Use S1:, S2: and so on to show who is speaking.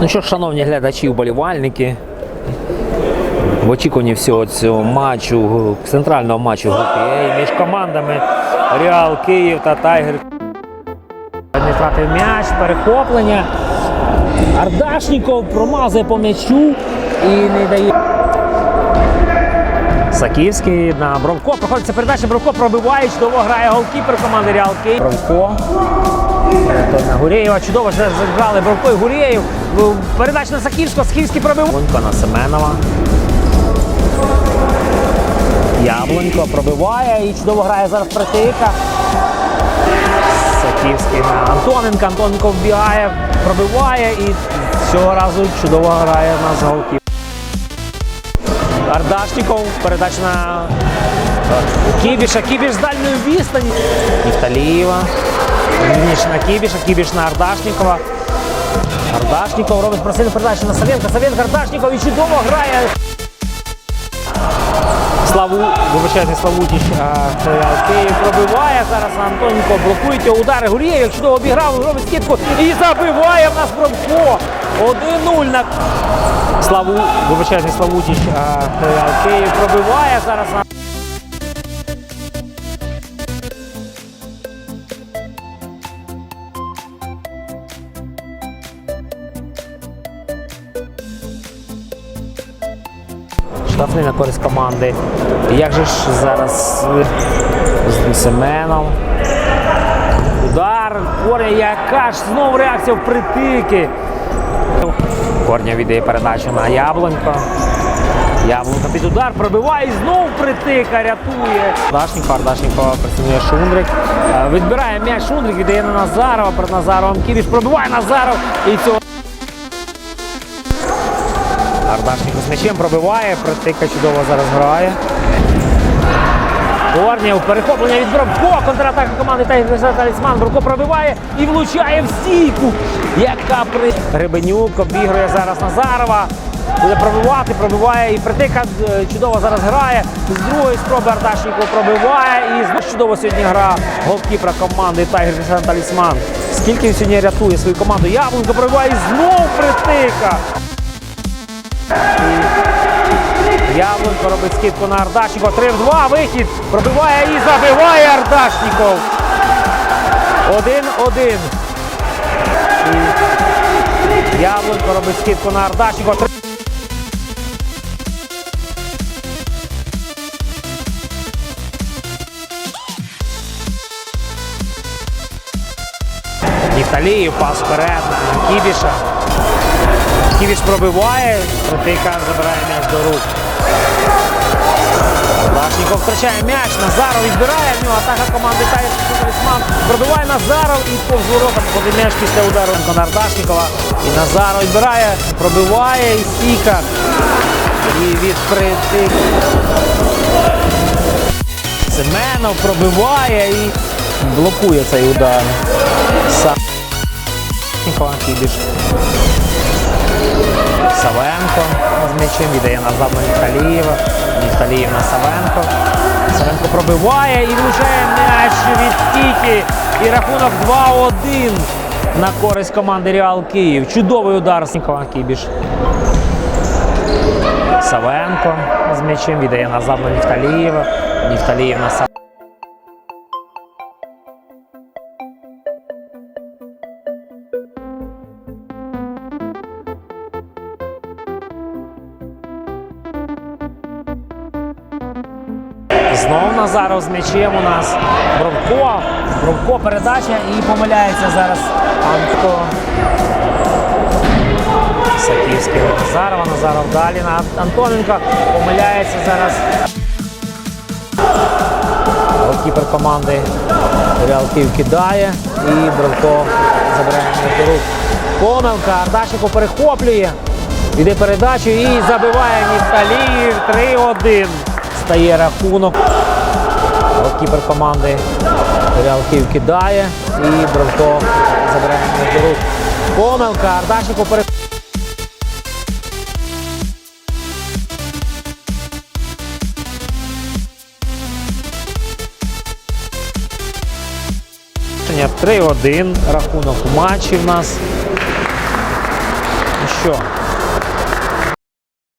S1: Ну що ж, шановні глядачі, вболівальники. В очікуванні всього цього матчу, центрального матчу групи між командами Реал Київ та Тайгер. Не втратив м'яч, перехоплення. Ардашніков промазує по м'ячу і не дає. Саківський на Бровко. Проходиться передача. Бровко пробиває, чудово грає голкіпер команди Реал Київ. Бровко. Перетон на Гурєєва. Чудово зіграли Бровко і Гурєєв. Передача на Саківського. Саківський пробив. Лунько на Семенова. Яблонько пробиває і чудово грає зараз Притика. Саківський на Антоненка. Антоненко вбігає, пробиває і цього разу чудово грає на голкіпер. Ардашніков, передача на Кібіша, Кібіш з дальньої відстані. Нефталієва. Вірніше на Кібіша, Кібіш на Ардашнікова. Ардашніков робить просильну передачу на Савенка. Савенко Ардашніков і чудово грає. Славу, вибачайте, Славутіч Київ пробиває. Зараз Антоненко блокують його удари. Гурєєв, як чудово обіграв, робить скидку і забиває в нас Бровко. 1-0 на Славу, вибачайте, Славутіч Київ пробиває зараз. Штрафний на користь команди. Як же ж зараз з Семеном? Удар. Корня, яка ж знову реакція в притики. Корня віддає передачу на Яблонько. Яблонько під удар пробиває і знов притика рятує. Ардашненко, Ардашненко працює Шундрик. Е, Відбирає м'яч Шундрик, віддає на Назарова. Перед Назаровим Кіріш пробиває Назаров. І цього Ардашненко з м'ячем пробиває, притика чудово зараз грає. Корнєв, перехоплення від Бровко, контратака команди Тайгер Талісман. Бровко пробиває і влучає в стійку. Яка при Гребенюк обігрує зараз Назарова. Буде пробивати, пробиває і притика е, чудово зараз грає. З другої спроби Ардашніков пробиває і знову чудово сьогодні гра голкіпера команди Тайгер Талісман. Скільки він сьогодні рятує свою команду? Яблунко пробиває і знов притика. Яблонько робить скидку на Ардашнікова. 3-2. Вихід. Пробиває і забиває Ардашніков. 1-1. І робить скидку на Ардашнікова. Нефталіїв пас вперед на Кібіша. Ківіш пробиває, Протика забирає м'яч до рук. Лашніков втрачає м'яч, Назаров відбирає в нього атака команди Талісман. Пробиває Назаров і повз ворота походить м'яч після удару Конардашнікова. І Назаров відбирає, пробиває і стійка. І від притик. Семенов пробиває і блокує цей удар. Сам Кібіш. Савенко з м'ячем віддає назад на Нефталієва. Нефталієв на Савенко. Савенко пробиває і влучає м'яч від стійки. І рахунок 2-1 на користь команди Реал Київ. Чудовий удар з Нікола Кібіш. Савенко з м'ячем віддає назад на Нефталієва. Нефталієв на Савенко. Знов Назаров з м'ячем у нас. Бровко. Бровко передача і помиляється зараз Анко. Саківський Назарова. Назаров далі на Антоненка. Помиляється зараз. Голкіпер команди Реал кидає і Бровко забирає до рук. Помилка. Ардашенко перехоплює. Іде передачу і забиває Нефталіїв 3-1. Стає рахунок. Голкіпер команди Реал кидає і Бровко забирає до рук. Помилка. Ардашенко перехоплює. Рішення 3-1. Рахунок матчі в нас. що.